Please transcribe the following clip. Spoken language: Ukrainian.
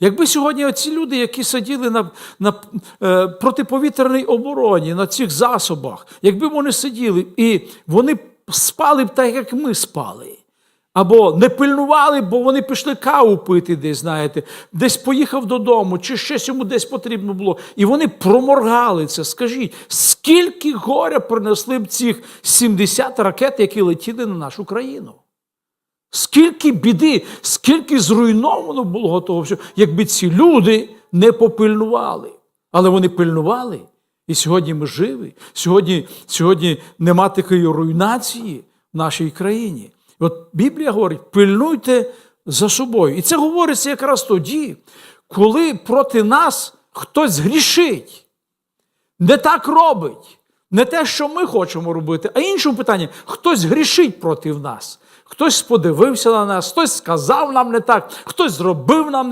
Якби сьогодні оці люди, які сиділи на, на е, протиповітряній обороні, на цих засобах, якби вони сиділи і вони спали б так, як ми спали. Або не пильнували, бо вони пішли каву пити десь, знаєте, десь поїхав додому, чи щось йому десь потрібно було. І вони проморгали це. Скажіть, скільки горя принесли б цих 70 ракет, які летіли на нашу країну? Скільки біди, скільки зруйновано було того всього, якби ці люди не попильнували. Але вони пильнували. І сьогодні ми живі. Сьогодні, сьогодні нема такої руйнації в нашій країні. От Біблія говорить: пильнуйте за собою. І це говориться якраз тоді, коли проти нас хтось грішить, не так робить, не те, що ми хочемо робити, а іншому питанні, хтось грішить проти нас. Хтось подивився на нас, хтось сказав нам не так, хтось зробив нам не